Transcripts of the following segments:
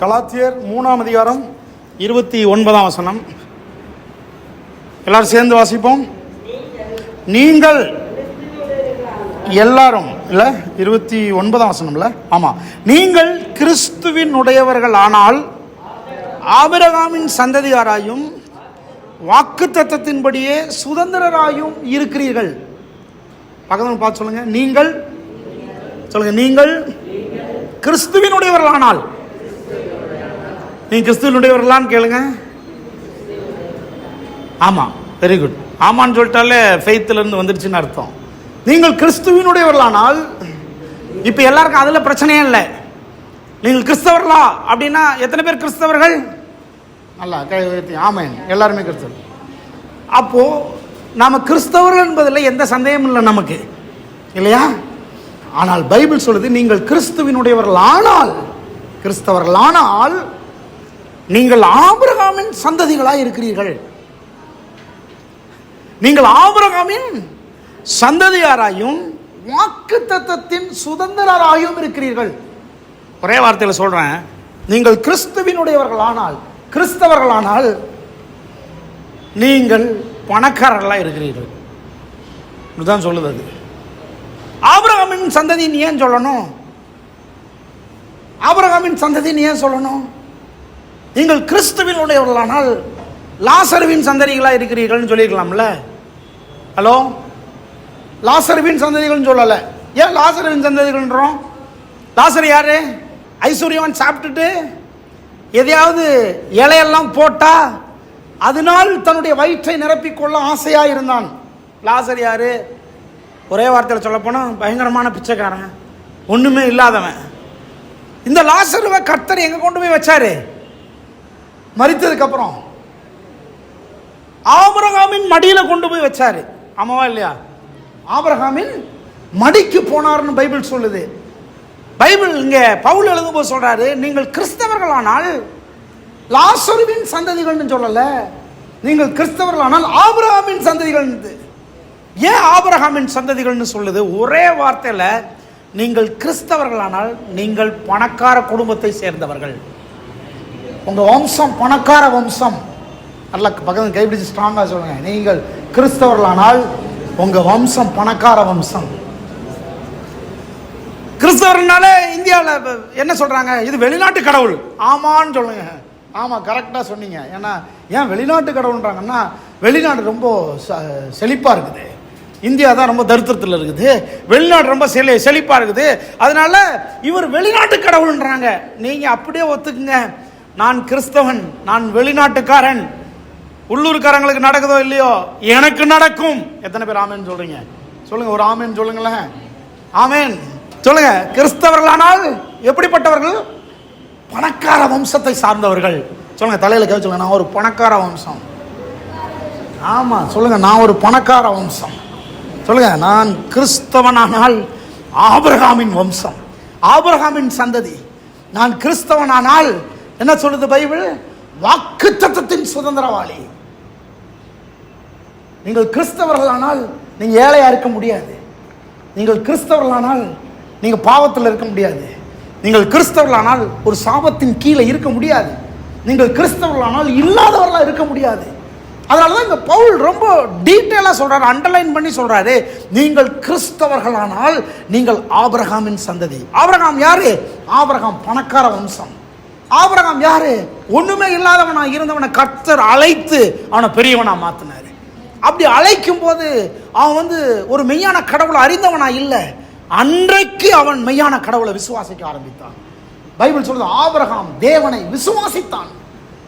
கலாத்தியர் மூணாம் அதிகாரம் இருபத்தி ஒன்பதாம் வசனம். எல்லாரும் சேர்ந்து வாசிப்போம். நீங்கள் எல்லாரும் இல்லை இருபத்தி ஒன்பதாம் வசனம்ல ஆமாம் நீங்கள் கிறிஸ்துவின் உடையவர்கள் ஆனால் ஆபிரகாமின் சந்ததியாராயும் வாக்கு தத்தத்தின்படியே சுதந்திரராயும் இருக்கிறீர்கள். பக்கத்தில் பார்த்து சொல்லுங்க. நீங்கள் சொல்லுங்க. நீங்கள் கிறிஸ்துவினுடையவர்கள் ஆனால் நீங்க கிறிஸ்துவனுடையவர்களான்னு கேளுங்க. ஆமா வெரி குட் ஆமான்னு சொல்லிட்டாலே ஃபெய்த்துல இருந்து வந்துடுச்சுன்னு அர்த்தம். நீங்கள் கிறிஸ்துவினுடையவர்களானால் இப்போ எல்லாருக்கும் அதுல பிரச்சனையே இல்லை. நீங்கள் கிறிஸ்தவர்களா அப்படின்னா எத்தனை பேர் கிறிஸ்தவர்கள்? நல்லா கை உயர்த்தி. எல்லாருமே கிறிஸ்தவர் அப்போ நாம கிறிஸ்தவர்கள் என்பதில் எந்த சந்தேகமும் இல்லை நமக்கு. இல்லையா? ஆனால் பைபிள் சொல்லுது நீங்கள் கிறிஸ்துவினுடையவர்கள் ஆனால் கிறிஸ்தவர்கள் ஆனால் நீங்கள் ஆபிரகாமின் சந்ததிகளாய் இருக்கிறீர்கள். நீங்கள் ஆபிரகாமின் சந்ததியாராயும் வாக்கு தத்தத்தின் சுதந்திரராயும் இருக்கிறீர்கள். ஒரே வார்த்தையில் சொல்றேன். நீங்கள் கிறிஸ்துவினுடையவர்களானால் கிறிஸ்தவர்களானால் நீங்கள் பணக்காரர்களாக இருக்கிறீர்கள். இதுதான் சொல்லுது அது ஆபிரகாமின் சந்ததி நீ ஏன் சொல்லணும்? ஆபிரகாமின் சந்ததி நீ ஏன் சொல்லணும்? நீங்கள் கிறிஸ்துவினுடையவர்களானால் லாசருவின் சந்ததிகளாக இருக்கிறீர்கள்னு சொல்லியிருக்கலாம்ல. ஹலோ? லாசருவின் சந்ததிகள்னு சொல்லலை. ஏன் லாசருவின் சந்ததிகள்ன்றோம்? லாசர் யார்? ஐஸ்வர்யவன் சாப்பிட்டுட்டு எதையாவது இலையெல்லாம் போட்டால் அதனால் தன்னுடைய வயிற்றை நிரப்பிக்கொள்ள ஆசையாக இருந்தான். லாசர் யார்? ஒரே வார்த்தையில் சொல்லப்போனால் பயங்கரமான பிச்சைக்காரன். ஒன்றுமே இல்லாதவன். இந்த லாசருவை கர்த்தர் எங்கே கொண்டு போய் வச்சாரு? மறித்ததுக்கப்புறம் ஆபரகாமின் மடியில் கொண்டு போய் வச்சாரு. ஆமாவா இல்லையா? ஆபரகாமின் மடிக்கு போனார்னு பைபிள் சொல்லுது. பைபிள் இங்கே பவுல் எழுதும்போது சொல்கிறாரு நீங்கள் கிறிஸ்தவர்களானால் லாசருவின் சந்ததிகள்னு சொல்லலை நீங்கள் கிறிஸ்தவர்களானால் ஆபரகாமின் சந்ததிகள். ஏன் ஆபரகாமின் சந்ததிகள்னு சொல்லுது? ஒரே வார்த்தையில் நீங்கள் கிறிஸ்தவர்களானால் நீங்கள் பணக்கார குடும்பத்தை சேர்ந்தவர்கள். உங்கள் வம்சம் பணக்கார வம்சம். நல்ல பக்கத்தில் கைப்பிடிச்சு ஸ்ட்ராங்காக சொல்லுங்கள் நீங்கள் கிறிஸ்தவர்களானால் உங்கள் வம்சம் பணக்கார வம்சம். கிறிஸ்தவர்னாலே இந்தியாவில் என்ன சொல்கிறாங்க இது வெளிநாட்டு கடவுள். ஆமான்னு சொல்லுங்க. ஆமாம் கரெக்டாக சொன்னீங்க. ஏன்னா ஏன் வெளிநாட்டு கடவுள்ன்றாங்கன்னா வெளிநாடு ரொம்ப ச- இருக்குது. இந்தியா தான் ரொம்ப தரித்திரத்தில் இருக்குது. வெளிநாடு ரொம்ப செழி செழிப்பாக இருக்குது. அதனால இவர் வெளிநாட்டு கடவுள்ன்றாங்க. நீங்கள் அப்படியே ஒத்துக்குங்க. நான் கிறிஸ்தவன் நான் வெளிநாட்டுக்காரன். உள்ளூர்காரங்களுக்கு நடக்குதோ இல்லையோ எனக்கு நடக்கும். எத்தனை பேர் ஆமேன்னு சொல்றீங்க? சொல்லுங்க ஒரு ஆமேன் சொல்லுங்களேன். ஆமேன். சொல்லுங்க கிறிஸ்தவர்களானால் எப்படிப்பட்டவர்கள்? பணக்கார வம்சத்தை சார்ந்தவர்கள். சொல்லுங்க தலையில கவி சொல்லுங்க நான் ஒரு பணக்கார வம்சம். ஆமா சொல்லுங்க நான் ஒரு பணக்கார வம்சம். சொல்லுங்க நான் கிறிஸ்தவனானால் ஆபிரகாமின் வம்சம். ஆபிரகாமின் சந்ததி. நான் கிறிஸ்தவனானால் என்ன சொல்லுது பைபிள்? வாக்குத்தத்தத்தின் சுதந்திரவாளி. நீங்கள் கிறிஸ்தவர்களானால் நீங்கள் ஏழையாக இருக்க முடியாது. நீங்கள் கிறிஸ்தவர்களானால் நீங்கள் பாவத்தில் இருக்க முடியாது. நீங்கள் கிறிஸ்தவர்களானால் ஒரு சாபத்தின் கீழே இருக்க முடியாது. நீங்கள் கிறிஸ்தவர்களானால் இல்லாதவர்களாக இருக்க முடியாது. அதனால தான் இந்த பவுல் ரொம்ப டீட்டெயிலாக சொல்கிறார் அண்டர்லைன் பண்ணி சொல்கிறாரு நீங்கள் கிறிஸ்தவர்களானால் நீங்கள் ஆபரகாமின் சந்ததி. ஆபரகாம் யாரு? ஆபரகாம் பணக்கார வம்சம். ஆபரகம் யாரு? ஒண்ணுமே இல்லாதவனா இருந்தவனை கர்த்தர் அழைத்து அவனை பெரியவனா மாத்தினாரு. அப்படி அழைக்கும் போது அவன் வந்து ஒரு மெய்யான கடவுளை அறிந்தவனா இல்லை. அன்றைக்கு அவன் மெய்யான கடவுளை விசுவாசிக்க ஆரம்பித்தான். பைபிள் சொல்றது ஆபரகாம் தேவனை விசுவாசித்தான்.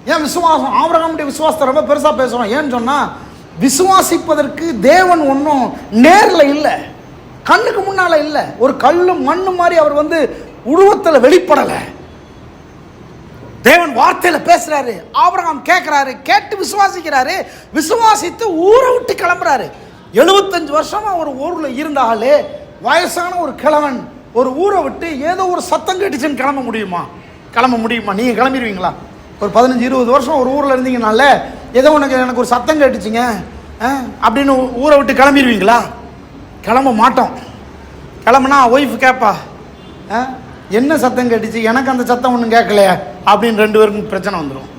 ஏன் விசுவாசம்? ஆபரகாமுடைய விசுவாசத்தை ரொம்ப பெருசா பேசுறோம். ஏன்னு சொன்னா விசுவாசிப்பதற்கு தேவன் ஒன்றும் நேரில் இல்லை. கண்ணுக்கு முன்னால இல்லை. ஒரு கல்லும் மண்ணு மாதிரி அவர் வந்து உருவத்தில் வெளிப்படலை. தேவன் வார்த்தையில் பேசுறாரு ஆபிரகாம் கேட்குறாரு கேட்டு விசுவாசிக்கிறாரு விசுவாசித்து ஊரை விட்டு கிளம்புறாரு. எழுபத்தஞ்சு வருஷமா ஒரு ஊரில் இருந்தாலே வயசான ஒரு கிழவன் ஒரு ஊரை விட்டு ஏதோ ஒரு சத்தம் கேட்டுச்சுன்னு கிளம்ப முடியுமா? கிளம்ப முடியுமா? நீங்க கிளம்பிடுவீங்களா? ஒரு பதினஞ்சு இருபது வருஷம் ஒரு ஊரில் இருந்தீங்கனால ஏதோ உனக்கு எனக்கு ஒரு சத்தம் கேட்டுச்சுங்க. அப்படின்னு ஊரை விட்டு கிளம்பிடுவீங்களா? கிளம்ப மாட்டோம். கிளம்புனா ஒய்ஃப் கேட்பா "ஆ, என்ன சத்தம் கேட்டுச்சு? எனக்கு அந்த சத்தம் ஒன்றும் கேட்கலையா. அப்படின்னு ரெண்டு பேருக்கும் பிரச்சனை வந்துடும்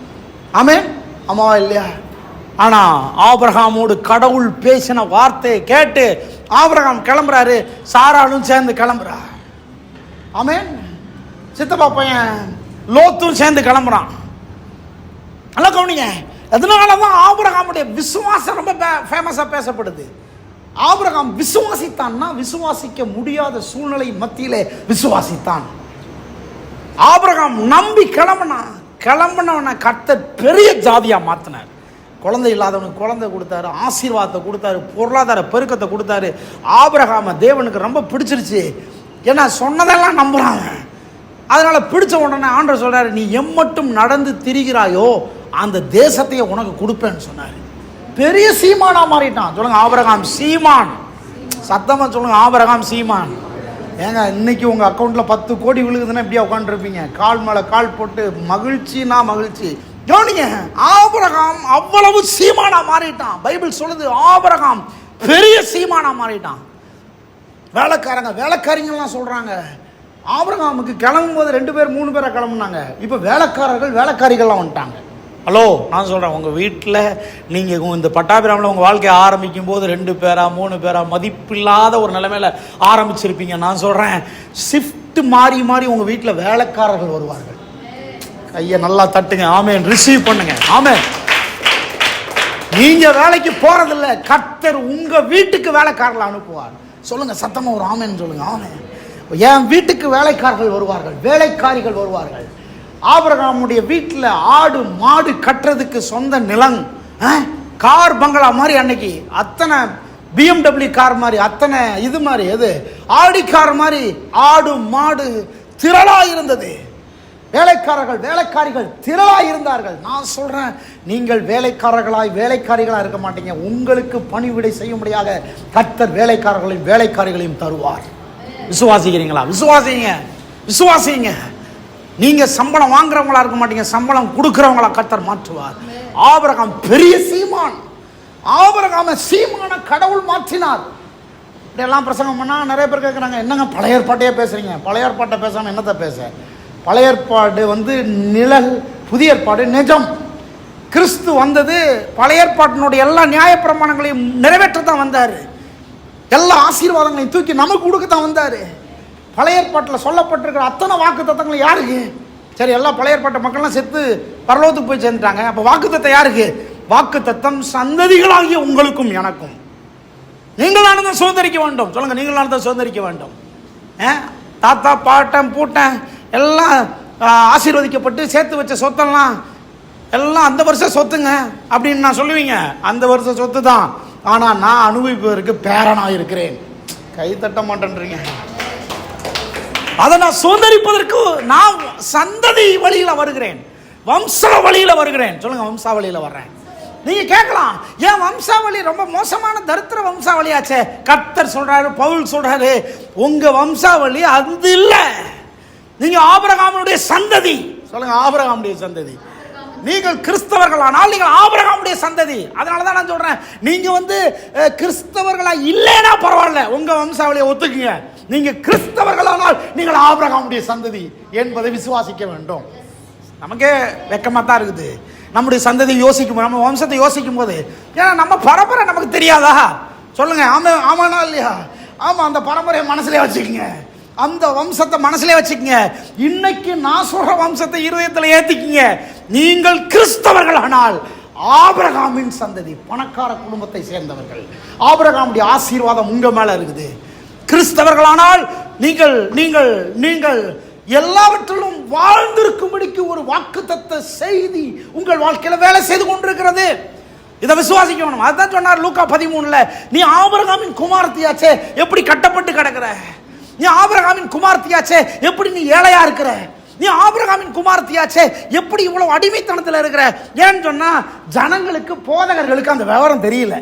ஆமே ஆமாவா இல்லையா? ஆனால் ஆபிரகாமோடு கடவுள் பேசின வார்த்தையை கேட்டு ஆபிரகாம் கிளம்புறாரு. சாராலும் சேர்ந்து கிளம்புறா. ஆமென்? சித்தப்பா பையன் லோத்தும் சேர்ந்து கிளம்புறான். நல்லா கவனிங்க. அதனால தான் ஆபிரகாமுடைய விசுவாசம் ரொம்ப ஃபேமஸாக பேசப்படுது. ஆபிரகாம் விசுவாசித்தான்னா விசுவாசிக்க முடியாத சூழ்நிலை மத்தியிலே விசுவாசித்தான். ஆபரகம் நம்பி கிளம்புனான் கிளம்புனவனை கர்த்தர் பெரிய ஜாதியாக மாற்றினார் குழந்தை இல்லாதவனுக்கு குழந்தை கொடுத்தாரு ஆசீர்வாதத்தை கொடுத்தாரு பொருளாதார பெருக்கத்தை கொடுத்தாரு. ஆபரகாம தேவனுக்கு ரொம்ப பிடிச்சிருச்சு. ஏன்னா சொன்னதெல்லாம் நம்புறாங்க. அதனால் பிடிச்ச உடனே ஆண்டர் சொல்றாரு நீ எம்மட்டும் நடந்து திரிகிறாயோ அந்த தேசத்தையே உனக்கு கொடுப்பேன்னு சொன்னார். பெரிய சீமானாக மாறிட்டான். சொல்லுங்கள் ஆபரகாம் சீமான். சத்தமாக சொல்லுங்கள் ஆபரகாம் சீமான். ஏங்க இன்னைக்கு உங்கள் அக்கௌண்ட்டில் பத்து கோடி விழுகுதுன்னா இப்படியா உட்காந்துருப்பீங்க கால் மேலே கால் போட்டு மகிழ்ச்சினா மகிழ்ச்சி. கவனிங்க ஆபரகாம் அவ்வளவு சீமானா மாறிட்டான். பைபிள் சொல்லுது ஆபரகாம் பெரிய சீமானா மாறிட்டான். வேலைக்காரங்க வேலைக்காரிங்கெல்லாம் சொல்கிறாங்க ஆபரகாமுக்கு கிளம்பும் போது ரெண்டு பேர் மூணு பேரை கிளம்புனாங்க. இப்போ வேலைக்காரர்கள் வேலைக்காரிகள்லாம் வந்துட்டாங்க. ஹலோ? நான் சொல்கிறேன் உங்கள் வீட்டில் நீங்கள் இந்த பட்டாபிராமில் உங்கள் வாழ்க்கையை ஆரம்பிக்கும் போது ரெண்டு பேரா மூணு பேரா மதிப்பில்லாத ஒரு நிலைமையில் ஆரம்பிச்சிருப்பீங்க. நான் சொல்கிறேன் ஷிஃப்ட் மாறி மாறி உங்கள் வீட்டில் வேலைக்காரர்கள் வருவார்கள். கையை நல்லா தட்டுங்க. ஆமேன். ரிசீவ் பண்ணுங்க. ஆமேன். நீங்கள் வேலைக்கு போகிறதில்ல கர்த்தர் உங்கள் வீட்டுக்கு வேலைக்காரர்களை அனுப்புவார். சொல்லுங்கள் சத்தமாக ஒரு ஆமேன்னு சொல்லுங்கள் ஆமே என் வீட்டுக்கு வேலைக்காரர்கள் வருவார்கள்? வேலைக்காரிகள் வருவார்கள். ஆபரகாமுடைய வீட்டில் ஆடு மாடு கட்டுறதுக்கு சொந்த நிலம் ஆ? கார் பங்களா மாதிரி அன்னைக்கு அத்தனை பிஎம்டபிள்யூ கார் மாதிரி அத்தனை இது மாதிரி எது? ஆடி கார் மாதிரி ஆடு மாடு திரளா இருந்தது. வேலைக்காரர்கள் வேலைக்காரிகள் திரளா இருந்தார்கள். நான் சொல்கிறேன் நீங்கள் வேலைக்காரர்களாய் வேலைக்காரிகளாக இருக்க மாட்டீங்க. உங்களுக்கு பணிவிடை முடியாத கர்த்தர் வேலைக்காரர்களையும் வேலைக்காரிகளையும் தருவார். விசுவாசிக்கிறீங்களா? விசுவாசிங்க. விசுவாசிங்க. நீங்கள் சம்பளம் வாங்குறவங்களா இருக்க மாட்டீங்க சம்பளம் கொடுக்குறவங்களா கத்தர் மாற்றுவார். ஆபரகம் பெரிய சீமான். ஆபரகாம சீமான கடவுள் மாற்றினார். இப்படியெல்லாம் பிரசங்கம் பண்ணால் நிறைய பேர் கேட்குறாங்க என்னங்க பழைய ஏற்பாட்டையே பேசுகிறீங்க பழைய ஏற்பாட்டை பேசாமல் என்னத்தை பேச? பழைய ஏற்பாடு வந்து நிழல் புதிய ஏற்பாடு நிஜம். கிறிஸ்து வந்தது பழைய ஏற்பாட்டினுடைய எல்லா நியாயப்பிரமாணங்களையும் நிறைவேற்ற தான் வந்தார். எல்லா ஆசீர்வாதங்களையும் தூக்கி நமக்கு கொடுக்க தான் வந்தார். பழைய ஏற்பாட்டில் சொல்லப்பட்டிருக்கிற அத்தனை வாக்கு தத்தங்களும் யாருக்கு? சரி எல்லா பழைய ஏற்பாட்டு மக்கள்லாம் செத்து பரலோகத்துக்கு போய் சேர்ந்துட்டாங்க. அப்போ வாக்கு தத்தம் யாருக்கு? வாக்கு தத்தம் சந்ததிகளாகிய உங்களுக்கும் எனக்கும். நீங்களான தான் சுதந்திரிக்க வேண்டும். சொல்லுங்க நீங்களான தான் சுதந்திரிக்க வேண்டும். ஆ? தாத்தா பாட்டன் பூட்டன் எல்லாம் ஆசீர்வதிக்கப்பட்டு சேர்த்து வச்ச சொத்தெல்லாம் எல்லாம் அந்த வருஷம் சொத்துங்க அப்படின்னு நான் சொல்லுவீங்க. அந்த வருஷம் சொத்து தான் ஆனால் நான் அனுபவிப்பதற்கு பேரனாக இருக்கிறேன் கை தட்ட மாட்டேன்றீங்க. அதை நான் சுதந்திரிப்பதற்கு நான் சந்ததி வழியில் வருகிறேன். வம்ச வழியில் வருகிறேன். சொல்லுங்க வம்சாவளியில் வர்றேன். நீங்க கேட்கலாம் ஏன் வம்சாவளி ரொம்ப மோசமான தரித்திர வம்சாவளியாச்சே? கர்த்தர் சொல்றாரு பவுல் சொல்றாரு உங்க வம்சாவளி அது இல்ல. நீங்க ஆபரகாமனுடைய சந்ததி. சொல்லுங்க ஆபரகாமுடைய சந்ததி. நீங்கள் கிறிஸ்தவர்களானால் நீங்கள் ஆபரகாமுடைய சந்ததி. அதனால தான் நான் சொல்றேன் நீங்க வந்து கிறிஸ்தவர்களா இல்லைன்னா பரவாயில்ல. உங்க வம்சாவளியை ஒத்துக்குங்க. நீங்க கிறிஸ்தவர்களானால் நீங்கள் ஆபிரகாமுடைய சந்ததி என்பதை விசுவாசிக்க வேண்டும். நமக்கே வெக்கமாக தான் இருக்குது. நம்முடைய சந்ததி யோசிக்கும் போது, நம்ம வம்சத்தை யோசிக்கும் போது ஏன்னா நம்ம பரம்பரை நமக்கு தெரியாதா? சொல்லுங்க ஆமா ஆமானா இல்லையா? ஆமா அந்த பரம்பரையை மனசுலேயே வச்சுக்கோங்க. அந்த வம்சத்தை மனசுலேயே வச்சுக்கோங்க. இன்னைக்கு நான் சொல்கிற வம்சத்தை இருதயத்தில் ஏற்றிக்கிங்க நீங்கள் கிறிஸ்தவர்கள் ஆனால் ஆபிரகாமின் சந்ததி பணக்கார குடும்பத்தை சேர்ந்தவர்கள். ஆபிரகாமுடைய ஆசீர்வாதம் உங்க மேல இருக்குது. கிறிஸ்தவர்களானால் நீங்கள் நீங்கள் நீங்கள் எல்லாவற்றிலும் வாழ்ந்திருக்கும்படிக்கு ஒரு வாக்குத்தத்த செய்தி உங்கள் வாழ்க்கையில் வேலை செய்து கொண்டிருக்கிறது. இதை விசுவாசிக்கணும். அதுதான் சொன்னார் லூக்கா பதிமூணுல நீ ஆபிரகாமின் குமார்த்தியாச்சே எப்படி கட்டப்பட்டு கிடக்குற? நீ ஆபிரகாமின் குமார்த்தியாச்சே எப்படி நீ ஏழையா இருக்கிற? நீ ஆபிரகாமின் குமார்த்தியாச்சே எப்படி இவ்வளவு அடிமைத்தனத்தில் இருக்கிற? ஏன்னு சொன்னா ஜனங்களுக்கு போதகர்களுக்கு அந்த விவரம் தெரியல.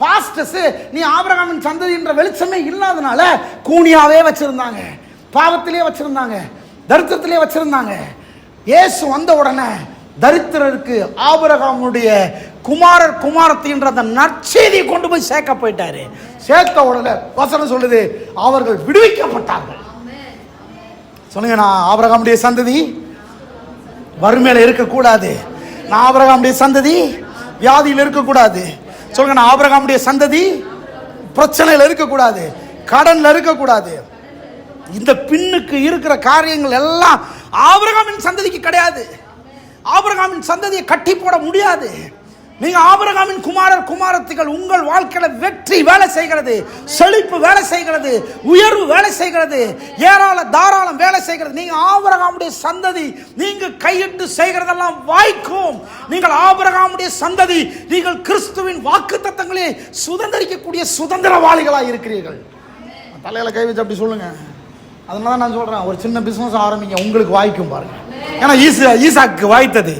பாஸ்டர்ஸ் நீ ஆபிரகாமின் சந்ததின்ற வெளிச்சமே இல்லாதனால கூனியாவே வச்சிருந்தாங்க பாவத்திலே வச்சிருந்தாங்க தரித்திரத்திலே வச்சிருந்தாங்க. இயேசு வந்த உடனே தரித்திரருக்கு ஆபரகாமுடைய குமாரர் குமாரத்தின்ற அந்த நற்செய்தியை கொண்டு போய் சேர்க்க போயிட்டாரு. சேர்த்த உடனே வசனம் சொல்லுது அவர்கள் விடுவிக்கப்பட்டார்கள். சொல்லுங்க நான் ஆபரகாமுடைய சந்ததி? வறுமையில இருக்கக்கூடாது. நான் ஆபரகாமுடைய சந்ததி? வியாதியில் இருக்கக்கூடாது. சொல்லுங்க நான் ஆபரகாமுடைய சந்ததி பிரச்சனையில் இருக்கக்கூடாது கடனில் இருக்கக்கூடாது. இந்த பின்னுக்கு இருக்கிற காரியங்கள் எல்லாம் ஆபரகாமின் சந்ததிக்கு கிடையாது. ஆபரகாமின் சந்ததியை கட்டி போட முடியாது. நீங்க ஆபரகாமின் குமாரர் குமாரத்துகள் உங்கள் வாழ்க்கையில வெற்றி வேலை செய்கிறது செழிப்பு வேலை செய்கிறது உயர்வு வேலை செய்கிறது ஏராள தாராளம் வேலை செய்கிறது. நீங்க ஆபரகாமுடைய சந்ததி நீங்க கையிட்டு செய்கிறதெல்லாம் வாய்க்கும். நீங்கள் ஆபரகாமுடைய சந்ததி நீங்கள் கிறிஸ்துவின் வாக்கு தத்தங்களே சுதந்திரிக்கக்கூடிய சுதந்திரவாளிகளாக இருக்கிறீர்கள். தலையில கை வச்சு அப்படி சொல்லுங்க. அதனால தான் நான் சொல்றேன் ஒரு சின்ன பிசினஸ் ஆரம்பிங்க உங்களுக்கு வாய்க்கும் பாருங்க. ஏன்னா ஈசா ஈசாக்கு வாய்த்தது.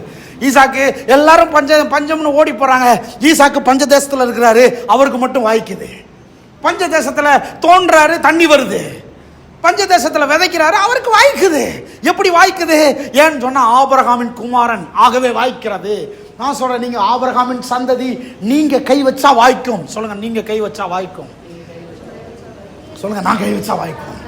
ஈசாக்கு எல்லாரும் பஞ்ச பஞ்சம்னு ஓடி போகிறாங்க ஈசாக்கு பஞ்ச தேசத்தில் இருக்கிறாரு. அவருக்கு மட்டும் வாய்க்குது. பஞ்ச தேசத்தில் தோன்றாரு தண்ணி வருது. பஞ்ச தேசத்தில் விதைக்கிறாரு அவருக்கு வாய்க்குது. எப்படி வாய்க்குது? ஏன்னு சொன்னால் ஆபரகாமின் குமாரன் ஆகவே வாய்க்கிறது. நான் சொல்கிறேன் நீங்கள் ஆபரகாமின் சந்ததி நீங்கள் கை வச்சா வாய்க்கும். சொல்லுங்கள் நீங்கள் கை வச்சா வாய்க்கும். சொல்லுங்கள் நான் கை வச்சா வாய்க்கும்.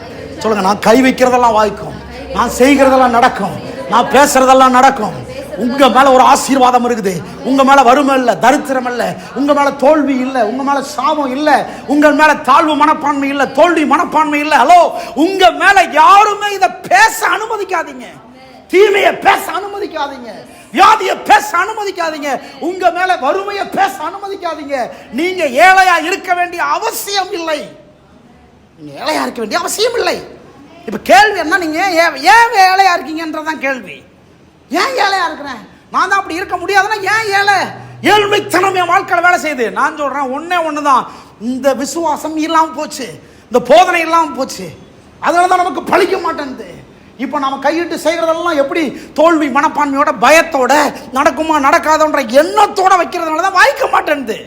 சொல்லுங்கள் நான் கை வைக்கிறதெல்லாம் வாய்க்கும். நான் செய்கிறதெல்லாம் நடக்கும். நான் பேசுறதெல்லாம் நடக்கும். உங்க மேல ஒரு ஆசீர்வாதம் இருக்குது. உங்க மேல வறுமை இல்லை தரித்திரம் இல்லை உங்க மேல தோல்வி இல்லை உங்க மேல சாபம் இல்லை உங்க மேல தாழ்வு மனப்பான்மை இல்லை தோல்வி மனப்பான்மை இல்லை. ஹலோ உங்க மேல யாருமே இதை பேச அனுமதிக்காதீங்க. தீமையை பேச அனுமதிக்காதீங்க. வியாதியை பேச அனுமதிக்காதீங்க. உங்க மேல வறுமையை பேச அனுமதிக்காதீங்க. நீங்க ஏழையா இருக்க வேண்டிய அவசியம் இல்லை. நீங்க ஏழையா இருக்க வேண்டிய அவசியம் இல்லை. இப்ப கேள்வி என்ன நீங்க? ஏன் ஏன் ஏழையா இருக்கீங்கன்றதான் கேள்வி. ஏன் ஏழையா இருக்கிறேன்? நான் தான் அப்படி இருக்க முடியாதுன்னா ஏன் ஏழை? ஏழ்மைத்தனம் என் வாழ்க்கையில் வேலை செய்யுது. நான் சொல்றேன் ஒன்னே ஒன்று தான் இந்த விசுவாசம் இல்லாமல் போச்சு. இந்த போதனை இல்லாமல் போச்சு. அதனால தான் நமக்கு பழிக்க மாட்டேன்து இப்போ நம்ம கையிட்டு செய்கிறதெல்லாம் எப்படி தோல்வி மனப்பான்மையோட பயத்தோட நடக்குமா நடக்காதோன்ற எண்ணத்தோட வைக்கிறதுனால தான் வாய்க்க மாட்டேன்து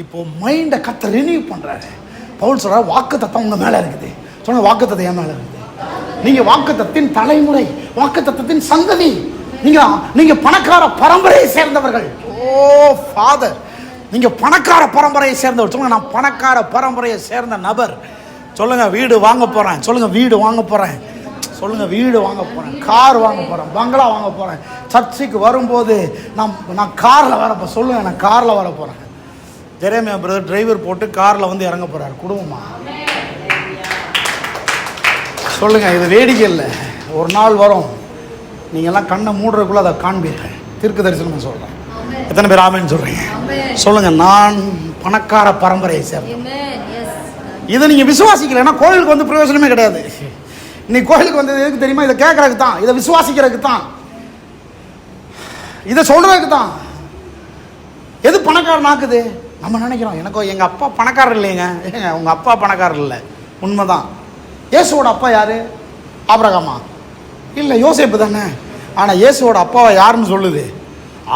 இப்போ மைண்டை கத்த ரினியூ பண்றாரு. பவுல் சொல்கிறார் வாக்கு தத்தம் உங்கள் மேலே இருக்குது. சொன்ன வாக்கு தத்தம் என் மேலே இருக்குது. நீங்க வாக்கு தத்தின் தலைமுறை வாக்கு தத்தத்தின் சந்ததி. நீங்க நீங்க பணக்கார பரம்பரையை சேர்ந்தவர்கள். ஓ ஃபாதர் நீங்க பணக்கார பரம்பரையை சேர்ந்தவர். சொல்லுங்க நான் பணக்கார பரம்பரையை சேர்ந்த நபர். சொல்லுங்க வீடு வாங்க போறேன். சொல்லுங்க வீடு வாங்க போறேன். சொல்லுங்க வீடு வாங்க போறேன். கார் வாங்க போறேன். பங்களா வாங்க போறேன். சர்ச்சுக்கு வரும்போது நான் நான் காரில் வரப்போ சொல்லுங்க நான் காரில் வர போறேன். ஜெரேமியா பிரதர் டிரைவர் போட்டு காரில் வந்து இறங்க போறாரு. குடும்பமா? சொல்லுங்க இது வேடிக்கை இல்லை. ஒரு நாள் வரும். நீங்கெல்லாம் கண்ணை மூடுறதுக்குள்ள அதை காண்பீர்கள். தீர்க்க தரிசனம் சொல்றேன். எத்தனை பேர் ஆமேன்னு சொல்றீங்க? சொல்லுங்க நான் பணக்கார பரம்பரையை சேர்ந்தேன். இதை நீங்க விசுவாசிக்கலைன்னா கோயிலுக்கு வந்து பிரயோஜனமே கிடையாது. நீ கோயிலுக்கு வந்தது எதுக்கு தெரியுமா? இதை கேட்கறதுக்கு தான். இதை விசுவாசிக்கிறதுக்கு தான். இதை சொல்றதுக்கு தான். எது பணக்காரன் ஆக்குது? நம்ம நினைக்கிறோம் எனக்கோ எங்க அப்பா பணக்காரர் இல்லைங்க. ஏங்க உங்க அப்பா பணக்காரர் இல்லை. உண்மைதான். இயேசுவோட அப்பா யாரு? ஆபிரகாமா. இல்லை யோசேப்பு தானே? ஆனால் இயேசுவோட அப்பாவை யாருன்னு சொல்லுது?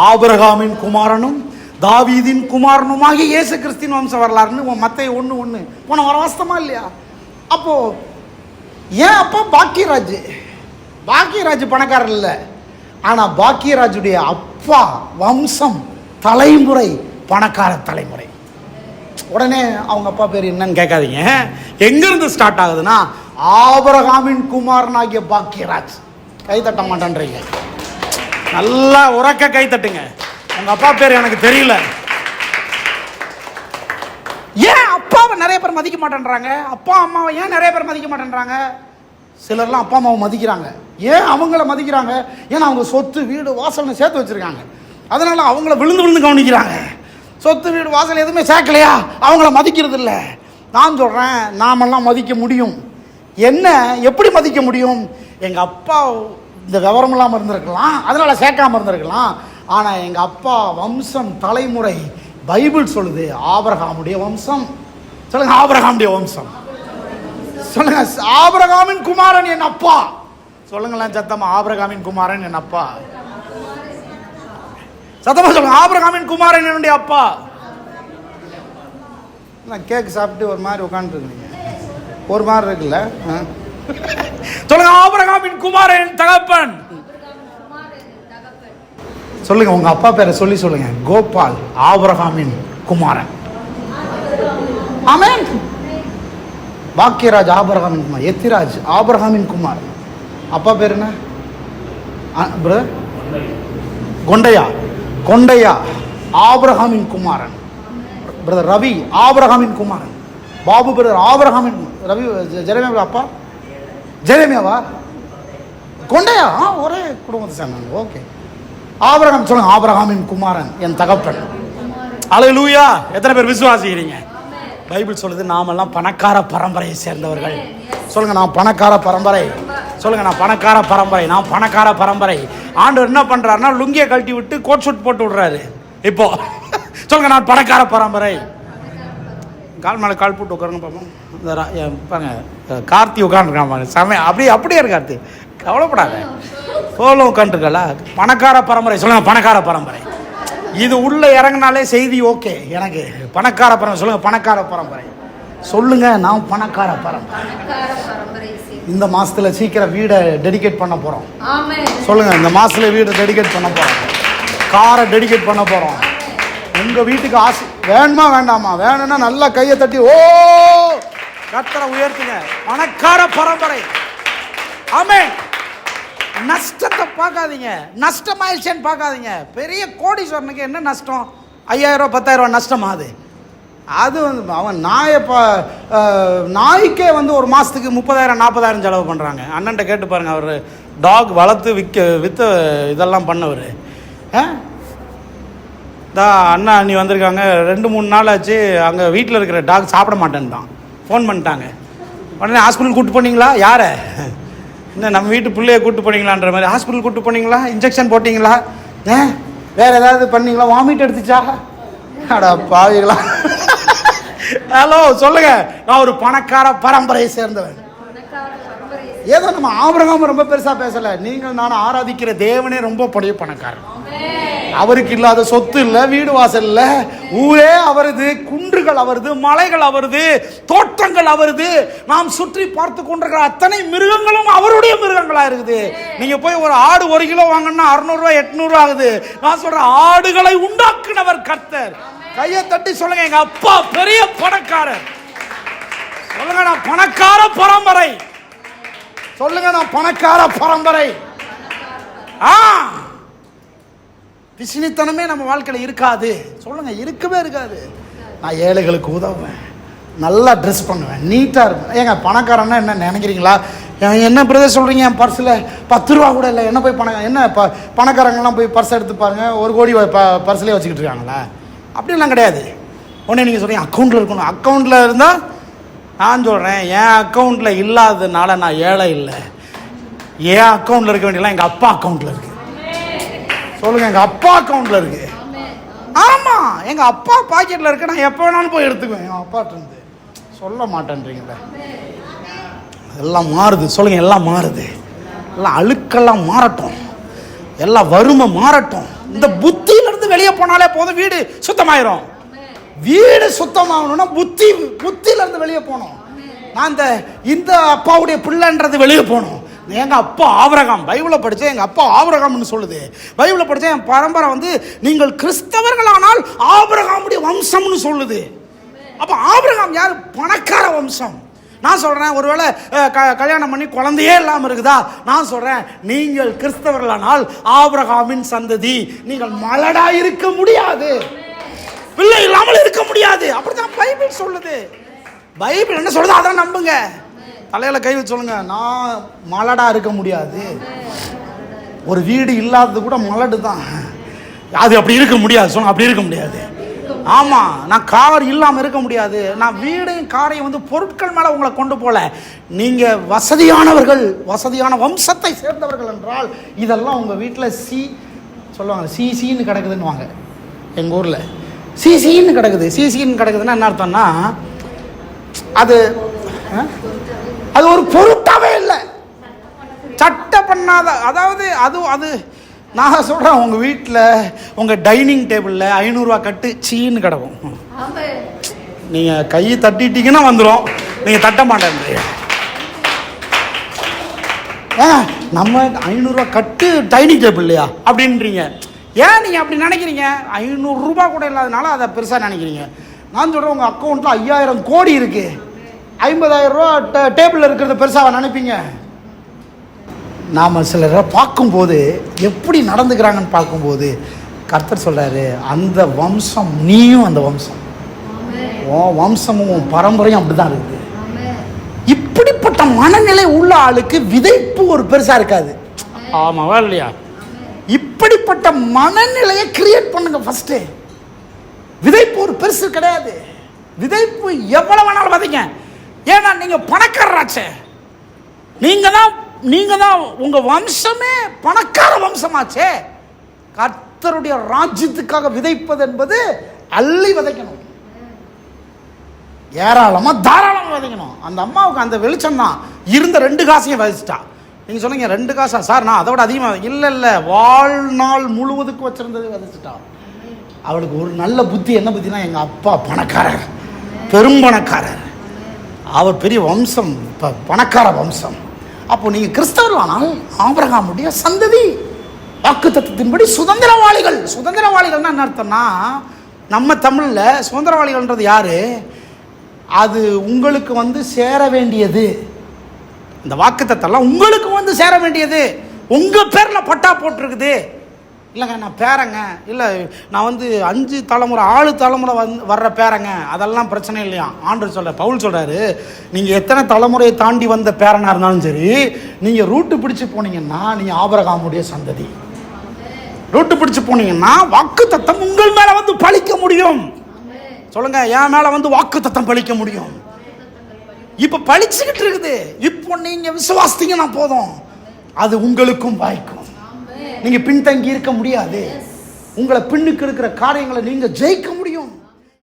ஆபிரகாமின் குமாரனும் தாவீதின் குமாரனுமாகி இயேசு கிறிஸ்தின் வம்ச வரலாறுன்னு மத்தை ஒன்று ஒன்று போன வர வாஸ்தமா இல்லையா? அப்போ ஏன் அப்பா பாக்கியராஜ்? பாக்கியராஜ் பணக்காரர் இல்லை. ஆனால் பாக்கியராஜுடைய அப்பா வம்சம் தலைமுறை பணக்கார தலைமுறை. உடனே அவங்க அப்பா பேர் என்னன்னு கேட்காதீங்க. எங்கேருந்து ஸ்டார்ட் ஆகுதுன்னா ஆபரகாமின் குமாரனாகிய பாக்கியராஜ் கைத்தட்ட மாட்டேன்றீங்க. நல்லா உறக்க கை தட்டுங்க. உங்க அப்பா பேர் எனக்கு தெரியல. ஏன் அப்பாவை நிறைய பேர் மதிக்க மாட்டேன்றாங்க? அப்பா அம்மாவை ஏன் நிறைய பேர் மதிக்க மாட்டேன்றாங்க? சிலர்லாம் அப்பா அம்மாவை மதிக்கிறாங்க. ஏன் அவங்கள மதிக்கிறாங்க? ஏன்னா அவங்க சொத்து வீடு வாசல்னு சேர்த்து வச்சிருக்காங்க. அதனால அவங்கள விழுந்து விழுந்து கவனிக்கிறாங்க. சொத்து வீடு வாசல் எதுவுமே சேர்க்கலையா? அவங்கள மதிக்கிறது இல்லை நான் சொல்கிறேன் நாமெல்லாம் மதிக்க முடியும். என்ன எப்படி மதிக்க முடியும்? எங்கள் அப்பா இந்த விவரம் இல்லாமல் இருந்திருக்கலாம் அதனால் சேர்க்காம இருந்திருக்கலாம். ஆனால் எங்கள் அப்பா வம்சம் தலைமுறை பைபிள் சொல்லுது ஆபரகாமுடைய வம்சம். சொல்லுங்க ஆபரகாமுடைய வம்சம். சொல்லுங்க ஆபரகாமின் குமாரன் என் அப்பா. சொல்லுங்களேன் சத்தமா ஆபரகாமின் குமாரன் என் அப்பா. சத்தமா சொல்லுங்க ஆபரகாமின் குமாரன் என்னுடைய அப்பா. நான் கேக் சாப்பிட்டு ஒரு மாதிரி உட்காந்துருக்கீங்க ஒரு மாதிரி இருக்குல்ல? சொல்லுங்க ஆபிரகாமின் குமாரன் தகப்பன். சொல்லுங்க உங்க அப்பா பேரை சொல்லி சொல்லுங்க. கோபால் ஆபிரகாமின் குமாரன். ஆமென். பாக்கியராஜ் ஆபரகாமின் குமார் எத்திராஜ் ஆபரகாமின் குமார் அப்பா பேர் என்ன? பிரதர் கொண்டையா. கொண்டையா ஆபிரகாமின் குமாரன். பிரதர் ரவி ஆபிரகாமின் குமாரன். பாபு பிரதர் ஆபிரகாமின். ரவி ஜெரமியாவோட அப்பா? ஜெரமியாவா? கொண்டையா? ஆ, ஒரே குடும்பத்தை சேர்ந்தாங்க ஓகே. ஆபரகம் சொல்லுங்க. ஆபரகாமின் குமாரன் என் தகப்பன். அலையிலூயா எத்தனை பேர் விசுவாசிக்கிறீங்க? பைபிள் சொல்லுது நாமெல்லாம் பணக்கார பரம்பரையை சேர்ந்தவர்கள். சொல்லுங்க நான் பணக்கார பரம்பரை. சொல்லுங்க நான் பணக்கார பரம்பரை. நான் பணக்கார பரம்பரை. ஆண்டவர் என்ன பண்றாருன்னா லுங்கியை கழட்டி விட்டு கோட் ஷூட் போட்டு விடுறாரு. இப்போ. சொல்லுங்க நான் பணக்கார பரம்பரை. கால் மேலே கால் போட்டு உட்காருங்க பார்ப்போம் இந்த பாருங்க கார்த்தி உட்காந்துருக்கான் பாருங்க. செமையா அப்படியே அப்படியே இருக்கு கார்த்தி. கவலைப்படாத. சோளம் உட்காந்துருக்கல பணக்கார பரம்பரை சொல்லுங்க பணக்கார பரம்பரை. இது உள்ள இறங்குனாலே செய்தி ஓகே. எனக்கு பணக்கார பரம்பரை சொல்லுங்க பணக்கார பரம்பரை. சொல்லுங்க நான் பணக்கார பரம்பரை. இந்த மாசத்துல சீக்கிரம் வீடை டெடிகேட் பண்ண போறோம். ஆமென். சொல்லுங்க இந்த மாசத்துல வீடை டெடிகேட் பண்ண போறோம். காரை டெடிகேட் பண்ண போறோம். உங்கள் வீட்டுக்கு ஆசை வேணுமா வேண்டாமா? வேணும்னா நல்லா கையை தட்டி ஓ! கத்தரை உயர்த்துங்க. பணக்கார பரம்பரை. ஆமே நஷ்டத்தை பார்க்காதீங்க. நஷ்டமாயிடுச்சேன்னு பார்க்காதீங்க. பெரிய கோடீஸ்வரனுக்கு என்ன நஷ்டம்? ஐயாயிரம் பத்தாயிரம் ரூபா அது? அது வந்து அவன் நாயை பா நாய்க்கே வந்து ஒரு மாதத்துக்கு முப்பதாயிரம் நாற்பதாயிரம் செலவு பண்ணுறாங்க அண்ணன்ட்ட கேட்டு பாருங்க அவர் டாக் வளர்த்து விற்க விற்ற இதெல்லாம் பண்ணவர். ஆ? தான் அண்ணா அண்ணி வந்திருக்காங்க. ரெண்டு மூணு நாள் ஆச்சு. அங்கே வீட்டில் இருக்கிற டாக் சாப்பிட மாட்டேன்னு தான் ஃபோன் பண்ணிட்டாங்க. உடனே ஹாஸ்பிட்டல் கூட்டு போனீங்களா? யாரை? என்ன நம்ம வீட்டு பிள்ளைய கூட்டு போனீங்களான்ற மாதிரி. ஹாஸ்பிட்டல் கூட்டு போனீங்களா? இன்ஜெக்ஷன் போட்டிங்களா? ஏ வேறு ஏதாவது பண்ணீங்களா? வாமிட் எடுத்துச்சா? அடா பாவிகளா. ஹலோ சொல்லுங்க. நான் ஒரு பணக்கார பரம்பரையை சேர்ந்தவன். ஏதோ நம்ம ஆபரகாம் ரொம்ப பெருசா பேசல. நீங்கள் நான் ஆராதிக்கிற தேவனே ரொம்ப பழைய பணக்காரன். அவருக்கு இல்லாத சொத்து இல்ல வீடு வாசல் இல்ல. ஊரே அவரது குன்றுகள் அவரது மலைகள் அவரது தோட்டங்கள் அவரது. நாம் சுற்றி பார்த்து கொண்டிருக்கிற அத்தனை மிருகங்களும் அவருடைய மிருகங்களா இருக்குது. நீங்க போய் ஒரு ஆடு ஒரு கிலோ வாங்கினா அறுநூறுவா எட்நூறுவா ஆகுது. நான் சொல்றேன் ஆடுகளை உண்டாக்குனவர் கர்த்தர். கையை தட்டி சொல்லுங்க எங்க அப்பா பெரிய பணக்காரர். சொல்லுங்க நான் பணக்கார பரம்பரை. சொல்லுங்க நான் பணக்கார பரம்பரை. ஆ. பிசினித்தனமே நம்ம வாழ்க்கையில் இருக்காது. சொல்லுங்க இருக்கவே இருக்காது. நான் ஏழைகளுக்கு உதவுவேன். நல்லா ட்ரெஸ் பண்ணுவேன். நீட்டாக இருப்பேன். ஏங்க பணக்காரன்னா என்ன நினைக்கிறீங்களா? என்ன பிரதர் சொல்கிறீங்க என் பர்ஸில் பத்து ரூபா கூட இல்லை. என்ன போய் பணம் என்ன ப பணக்காரங்கெல்லாம் போய் பர்ஸ் எடுத்து பாருங்கள் ஒரு கோடி ப பர்ஸ்லேயே வச்சுக்கிட்டு இருக்காங்களா. அப்படிலாம் கிடையாது. உடனே நீங்கள் சொல்கிறீங்க அக்கௌண்ட்டில் இருக்கணும். அக்கௌண்ட்டில் இருந்தால் நான் சொல்கிறேன் என் அக்கௌண்ட்டில் இல்லாததுனால நான் ஏழை இல்லை. என் அக்கௌண்ட்டில் இருக்க வேண்டியலாம் எங்கள் அப்பா அக்கௌண்ட்டில் இருக்குது சொல்லுங்கள் எங்கள் அப்பா அக்கௌண்ட்டில் இருக்குது ஆமாம் எங்கள் அப்பா பாக்கெட்டில் இருக்க நான் எப்போ வேணாலும் போய் எடுத்துக்குவேன். எங்கள் அப்பாட்டிருந்து சொல்ல மாட்டேன்றீங்களே எல்லாம் மாறுது. சொல்லுங்க எல்லாம் மாறுது. எல்லாம் அழுக்கெல்லாம் மாறட்டும். எல்லாம் வறுமை மாறட்டும். இந்த புத்தியிலிருந்து வெளியே போனாலே போதும் வீடு சுத்தமாயிரும். வீடு சுத்தமாகணும்னா புத்தி புத்தியிலேருந்து வெளியே போகணும். நான் இந்த இந்த அப்பாவுடைய பிள்ளைன்றது வெளியே போகணும். எங்கள் அப்பா ஆவரகம் பைபிளை படித்தேன் எங்கள் அப்பா ஆவரகம்னு சொல்லுது. பைபிளை படித்தேன் என் பரம்பரை வந்து நீங்கள் கிறிஸ்தவர்களானால் ஆபரகாமுடைய வம்சம்னு சொல்லுது. அப்போ ஆபிரகாம் யார்? பணக்கார வம்சம். நான் சொல்கிறேன் ஒருவேளை க- கல்யாணம் பண்ணி குழந்தையே இல்லாமல் இருக்குதா? நான் சொல்கிறேன் நீங்கள் கிறிஸ்தவர்களானால் ஆபரகாமின் சந்ததி நீங்கள் மலடாக இருக்க முடியாது. பிள்ளை இல்லாமல் இருக்க முடியாது. அப்படிதான் பைபிள் சொல்லுது. பைபிள் என்ன சொல்லுது அதான் நம்புங்க. தலையில கை வச்சு சொல்லுங்க நான் மலடா இருக்க முடியாது. ஒரு வீடு இல்லாதது கூட மலடு தான் அது அப்படி இருக்க முடியாது. சொல்லுங்க அப்படி இருக்க முடியாது. ஆமா நான் கார் இல்லாம இருக்க முடியாது. நான் வீடையும் காரையும் வந்து பொருட்கள் மேல உங்களை கொண்டு போல. நீங்க வசதியானவர்கள் வசதியான வம்சத்தை சேர்ந்தவர்கள் என்றால் இதெல்லாம் உங்க வீட்டில் சி சொல்லுவாங்க சி சின்னு கிடக்குதுன்னுவாங்க. எங்க ஊர்ல. சிசின்னு கிடக்குது சிசின்னு கிடக்குதுன்னா என்ன அர்த்தம்னா அது அது ஒரு பொருட்டாவே இல்லை. சட்டை பண்ணாத அதாவது அது அது நான் சொல்கிறேன் உங்கள் வீட்டில் உங்கள் டைனிங் டேபிளில் ஐநூறுரூவா கட்டு சீன்னு கிடக்கும். நீங்கள் கை தட்டிட்டீங்கன்னா வந்துடும் நீங்கள் தட்ட மாட்டேன் ஏ நம்ம ஐநூறுரூவா கட்டு டைனிங் டேபிள் இல்லையா அப்படின்றீங்க. ஏன் நீங்கள் அப்படி நினைக்கிறீங்க? ஐநூறுரூபா கூட இல்லாதனால அதை பெருசாக நினைக்கிறீங்க. நான் சொல்கிறேன் உங்கள் அக்கௌண்ட்டில் ஐயாயிரம் கோடி இருக்குது ஐம்பதாயிரம் ரூபா டேபிளில் இருக்கிறத பெருசாக நினைப்பீங்க? நாம் சிலரை பார்க்கும்போது எப்படி நடந்துக்கிறாங்கன்னு பார்க்கும்போது கர்த்தர் சொல்கிறாரு அந்த வம்சம் நீயும் அந்த வம்சம். உன் வம்சமும் உன் பரம்பரையும் அப்படி தான் இருக்குது இப்படிப்பட்ட மனநிலை உள்ள ஆளுக்கு விதைப்பு ஒரு பெருசாக இருக்காது. ஆமாவா இல்லையா? இப்படிப்பட்ட மனநிலையை கிரியேட் பண்ணுங்க ஃபர்ஸ்ட் விதைப்பு ஒரு பெருசு கிடையாது. விதைப்பு எவ்வளவு வேணாலும் வதைங்க. ஏன்னா நீங்க பணக்காரராச்சே. நீங்க தான் நீங்க தான் உங்க வம்சமே பணக்கார வம்சமாச்சே. கர்த்தருடைய ராஜ்யத்துக்காக விதைப்பது என்பது அள்ளி விதைக்கணும். ஏராளமா தாராளமா விதைக்கணும். அந்த அம்மாவுக்கு அந்த வெளிச்சம் தான் இருந்த ரெண்டு காசையும் விதைச்சிட்டா. நீங்கள் சொன்னீங்க ரெண்டு காசா? சார் நான் அதை விட அதிகமாக இல்லை இல்லை வாழ்நாள் முழுவதுக்கு வச்சிருந்தது விதைச்சிட்டா. அவளுக்கு ஒரு நல்ல புத்தி என்ன புத்தினா எங்கள் அப்பா பணக்காரர். பெரும் பணக்காரர். அவர் பெரிய வம்சம் இப்போ பணக்கார வம்சம். அப்போ நீங்கள் கிறிஸ்தவர்களானால் ஆபரகாமுடைய சந்ததி வாக்கு தத்துவத்தின்படி சுதந்திரவாளிகள். சுதந்திரவாளிகள்னா என்ன அர்த்தம்னா நம்ம தமிழில் சுதந்திரவாளிகள்ன்றது யார்? அது உங்களுக்கு வந்து சேர வேண்டியது. இந்த வாக்குத்தத்தெல்லாம் உங்களுக்கு வந்து சேர வேண்டியது. உங்கள் பேரில் பட்டா போட்டிருக்குது. இல்லைங்க நான் பேரங்க. இல்லை நான் வந்து அஞ்சு தலைமுறை ஆறு தலைமுறை வந்து வர்ற பேரங்க. அதெல்லாம் பிரச்சனை இல்லையா? ஆண்டு சொல்ற பவுல் சொல்கிறாரு நீங்கள் எத்தனை தலைமுறையை தாண்டி வந்த பேரனாக இருந்தாலும் சரி நீங்கள் ரூட்டு பிடிச்சி போனீங்கன்னா நீங்கள் ஆபரகாமுடைய சந்ததி. ரூட்டு பிடிச்சி போனீங்கன்னா வாக்கு தத்தம் உங்கள் மேலே வந்து பழிக்க முடியும். சொல்லுங்கள் என் மேலே வந்து வாக்கு தத்தம் பழிக்க முடியும். இப்போ பழிச்சுக்கிட்டு இருக்குது. இப்போ நீங்க விசுவாசித்தீங்கன்னா போதும். அது உங்களுக்கும் வாய்க்கும். நீங்க பின்தங்கி இருக்க முடியாது. உங்களை பின்னுக்கு இருக்கிற காரியங்களை நீங்க ஜெயிக்க முடியும்